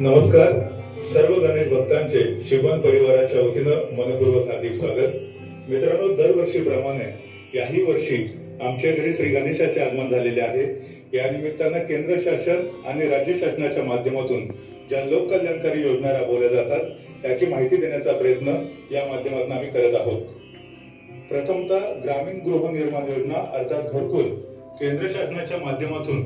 नमस्कार. सर्व गणेश भक्तांचे शिवन परिवाराच्या वतीनं मनपूर्वक हार्दिक स्वागत. मित्रांनो दरवर्षीप्रमाणे याही वर्षी आमच्या घरी श्री गणेशाचे आगमन झालेले आहे. या निमित्तानं केंद्र शासन आणि राज्य शासनाच्या माध्यमातून ज्या लोककल्याणकारी योजना राबवल्या जातात त्याची माहिती देण्याचा प्रयत्न या माध्यमातून आम्ही करत आहोत. प्रथमतः ग्रामीण गृहनिर्माण योजना अर्थात घरकुल केंद्र शासनाच्या माध्यमातून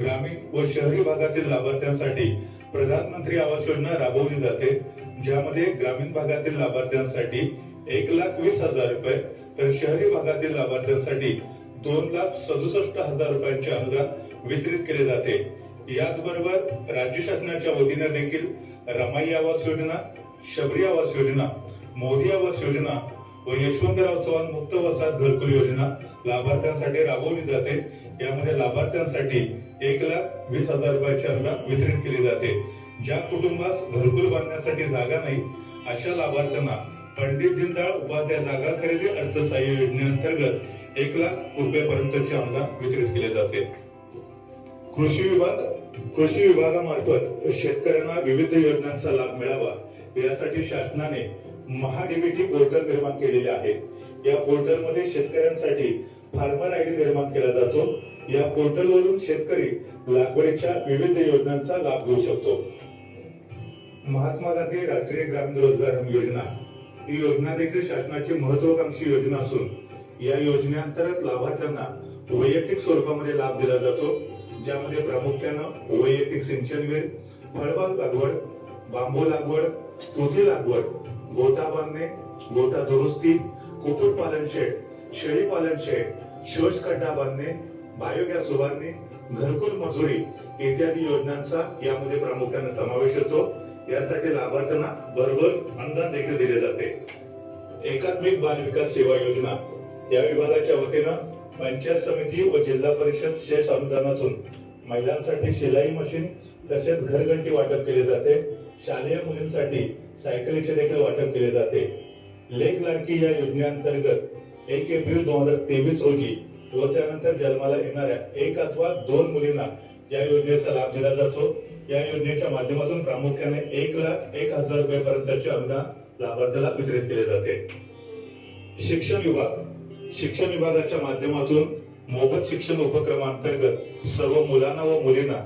ग्रामीण व शहरी भागातील लाभार्थ्यांसाठी प्रधानमंत्री आवास योजना राबवली जाते ज्यामध्ये ग्रामीण भागातील लाभार्थ्यांसाठी एक लाख वीस हजार रुपये तर शहरी भागातील लाभार्थ्यांसाठी दोन लाख सदुसष्ट हजार रुपयांचे अनुदान वितरित केले जाते. याचबरोबर राज्य शासनाच्या वतीने देखील रमाई आवास योजना शबरी आवास योजना मोदी आवास योजना व यशवंतराव चव्हाण मुक्त वसाहत घरकुल योजना लाभार्थ्यांसाठी राबवली जाते. यामध्ये लाभार्थ्यांसाठी एक लाख वीस हजार रुपयाचे अनुदान वितरित केली जाते. ज्या कुटुंबास घरकुल बांधण्यासाठी जागा नाही अशा लाभार्थ्यांना पंडित दीनदयाळ उपाध्याय जागा खरेदी अर्थसहाय्य योजनेअंतर्गत एक लाख रुपयापर्यंतचे अनुदान वितरित केले जाते. कृषी विभाग कृषी विभागामार्फत शेतकऱ्यांना विविध योजनांचा लाभ मिळावा यासाठी शासनाने महाडीबीटी पोर्टल निर्माण केलेले आहे. या पोर्टलमध्ये शेतकऱ्यांसाठी फार्मर आयडी निर्माण केला जातो. या पोर्टलवरून शेतकरी लागवडीच्या विविध योजनांचा लाभ घेऊ शकतो. महात्मा गांधी राष्ट्रीय ग्रामीण रोजगार योजना. ही योजना देखील शासनाची महत्वाकांक्षी योजना असून या योजनेअंतर्गत लाभार्थ्यांना वैयक्तिक स्वरूपामध्ये लाभ दिला जातो ज्यामध्ये प्रामुख्यानं वैयक्तिक सिंचन वेळ फळबाग लागवड बांबू लागवड तुती लागवड गोटा बांधणे गोटा दुरुस्ती कुक्कुटपालन शेड शेळी पालन शेड शोष खड्डा बांधणे बायोगॅस उभारणे घरकुल मजुरी इत्यादी योजनांचा यामध्ये प्रामुख्याने समावेश होतो. यासाठी लाभार्थ्यांना बरोबर अनुदान देखील दिले जाते. एकात्मिक बाल विकास सेवा योजना. या विभागाच्या वतीनं पंचायत समिती व जिल्हा परिषद शेष अनुदानातून महिलांसाठी शिलाई मशीन तसेच घरघंटी वाटप केले जाते. शालेय मुलींसाठी सायकलीचे देखील वाटप केले जाते. लेख लाडकी या योजनेअंतर्गत एक एप्रिल दोन हजार तेवीस रोजी व त्यानंतर जन्माला येणाऱ्या एक अथवा दोन मुलींना या योजनेचा लाभ दिला जातो. या योजनेच्या माध्यमातून प्रामुख्याने एक लाख एक हजार रुपयापर्यंतचे अनुदान लाभार्थ्याला वितरित केले जाते. शिक्षण विभाग शिक्षण विभागाच्या माध्यमातून मोफत शिक्षण उपक्रमांतर्गत सर्व मुलांना व मुलींना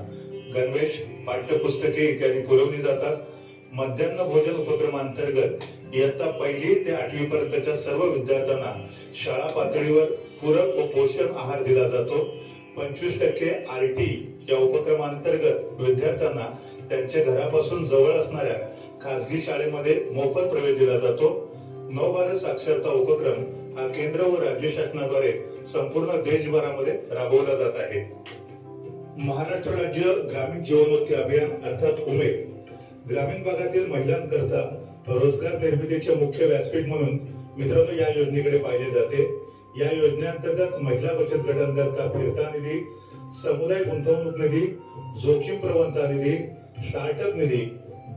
गणवेश पाठ्यपुस्तके इत्यादी पुरवली जातात. मध्यान्ह भोजन उपक्रमांतर्गत इयत्ता पहिली ते आठवी पर्यंतच्या सर्व विद्यार्थ्यांना शाळा पातळीवर पूरक व पोषण आहार दिला जातो. पंचवीस टक्के आर टी या उपक्रमांतर्गत विद्यार्थ्यांना त्यांच्या घरापासून जवळ असणाऱ्या खासगी शाळेमध्ये मोफत प्रवेश दिला जातो. नव भारत साक्षरता उपक्रम हा केंद्र व राज्य शासनाद्वारे संपूर्ण देशभरामध्ये राबवला जात आहे. महाराष्ट्र राज्य ग्रामीण जीवनोन्नती अभियान अर्थात उमेद ग्रामीण भागातील महिलांकरता रोजगार निर्मितीचे मुख्य व्यासपीठ म्हणून मित्रांनो या योजनेकडे पाहिले जाते. या योजनेअंतर्गत महिला बचत गटांकरता फिरता निधी समुदाय गुंतवणूक निधी जोखीम प्रवणता निधी स्टार्टअप निधी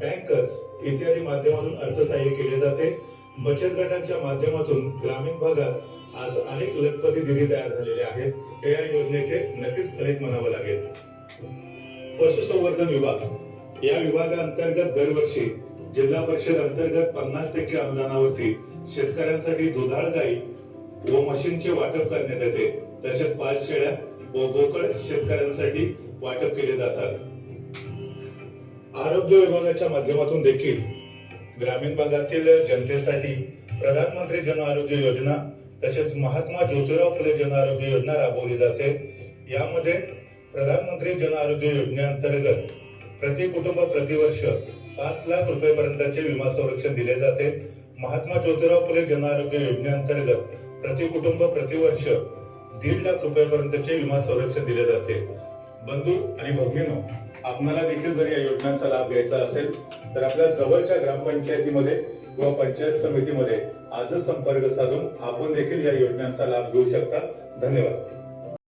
बँकर्स इत्यादी माध्यमातून अर्थसहाय्य केले जाते. बचत गटांच्या माध्यमातून ग्रामीण भागात आज अनेक लखपती निधी तयार झालेले आहेत. हे या योजनेचे नक्कीच खरेच म्हणावं लागेल. पशुसंवर्धन विभाग. या विभागाअंतर्गत दरवर्षी जिल्हा परिषद अंतर्गत पन्नास टक्के अनुदानावरती शेतकऱ्यांसाठी दुधाळ गाई व मशीनचे वाटप करण्यात येते तसेच पाच शेळ्या व बोकड शेतकऱ्यांसाठी वाटप केले जातात. आरोग्य विभागाच्या माध्यमातून देखील ग्रामीण भागातील जनतेसाठी प्रधानमंत्री जन आरोग्य योजना तसेच महात्मा ज्योतिराव फुले जन आरोग्य योजना राबवली जाते. यामध्ये प्रधानमंत्री जन आरोग्य योजनेअंतर्गत प्रति कुटुंब प्रतिवर्ष पाच लाख रुपयेपर्यंतचे विमा संरक्षण दिले जाते. महात्मा ज्योतिराव फुले जन आरोग्य योजनेअंतर्गत प्रति कुटुंब प्रतिवर्ष दीड लाख रुपयापर्यंतचे विमा संरक्षण दिले जाते. बंधू आणि भगिनीनो आपणाला देखील जर या योजनांचा लाभ घ्यायचा असेल तर आपल्या जवळच्या ग्रामपंचायतीमध्ये किंवा पंचायत समितीमध्ये आजच संपर्क साधून आपण देखील या योजनांचा लाभ घेऊ शकता. धन्यवाद.